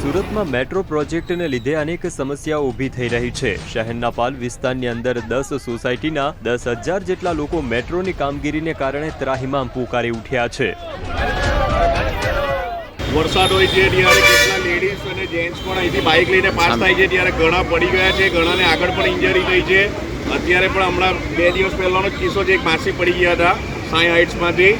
સુરતમાં મેટ્રો પ્રોજેક્ટને લીધે અનેક સમસ્યાઓ ઊભી થઈ રહી છે. શહેરના પાલ વિસ્તારની અંદર દસ સોસાયટીના દસ હજાર જેટલા લોકો મેટ્રોની કામગીરીને કારણે ત્રાહિમામ પુકારી ઉઠ્યા છે. વરસાદ હોય છે ત્યારે કેટલા લેડીઝ અને જેન્ટ્સ પણ અહીંથી બાઇક લઈને પાસ થાય છે. ત્યારે ઘણા પડી ગયા છે. ઘણાને આગળ પણ ઇન્જરી થઈ છે. અત્યારે પણ હમણાં બે દિવસ પહેલાનો કિસ્સો જે એક માસી પડી ગયા હતા સાંઈ હાઇટ્સમાંથી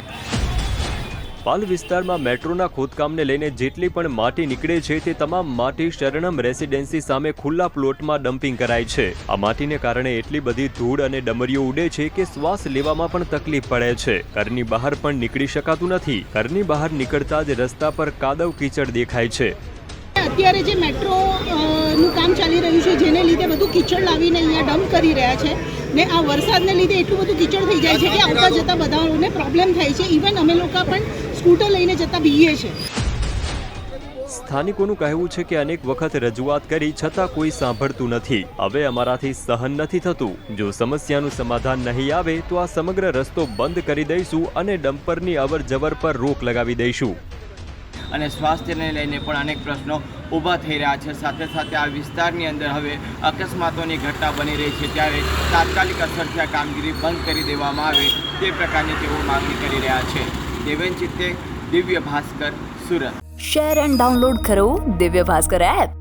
પાલ વિસ્તારમાં મેટ્રોના ખોદકામને લઈને જેટલી પણ માટી નીકળે છે તે તમામ માટી શરણમ રેસિડેન્સી સામે ખુલ્લા પ્લોટમાં ડમ્પિંગ કરાય છે. આ માટીને કારણે એટલી બધી ધૂળ અને ડમરીઓ ઉડે છે કે શ્વાસ લેવામાં પણ તકલીફ પડે છે. ઘરની બહાર પણ નીકળી શકાતું નથી. ઘરની બહાર નીકળતા જ રસ્તા પર કાદવ કીચડ દેખાય છે. અત્યારે જે મેટ્રો નું કામ ચાલી રહ્યું છે, જેને લીધે બધું કીચડ લાવીને અહીંયા ડમ્પ કરી રહ્યા છે, ને આ વરસાદને લીધે એટલું બધું કીચડ થઈ જાય છે કે આવતા જતા બધાને પ્રોબ્લેમ થાય છે. ઇવન અમે લોકો પણ સ્કૂટર લઈને જતા બીએ છે. સ્થાનિકોનું કહેવું છે કે અનેક વખત રજૂઆત કરી છતાં કોઈ સાંભળતું નથી. હવે અમારાથી સહન નથી થતું. જો સમસ્યાનું સમાધાન નહીં આવે તો આ સમગ્ર રસ્તો બંધ કરી દઈશું અને ડમ્પરની અવર જવર પર રોક લગાવી દઈશું. અને સ્વાસ્થ્યને લઈને પણ અનેક પ્રશ્નો ઊભા થઈ રહ્યા છે. સાથે સાથે આ વિસ્તારની અંદર હવે અકસ્માતોની ઘટના બની રહી છે. ત્યારે તાત્કાલિક અસરથી આ કામગીરી બંધ કરી દેવામાં આવે તે પ્રકારની તેઓ માગણી કરી રહ્યા છે. Deven Chitte Divya Bhaskar Surat. Share and download કરો દિવ્ય ભાસ્કર એપ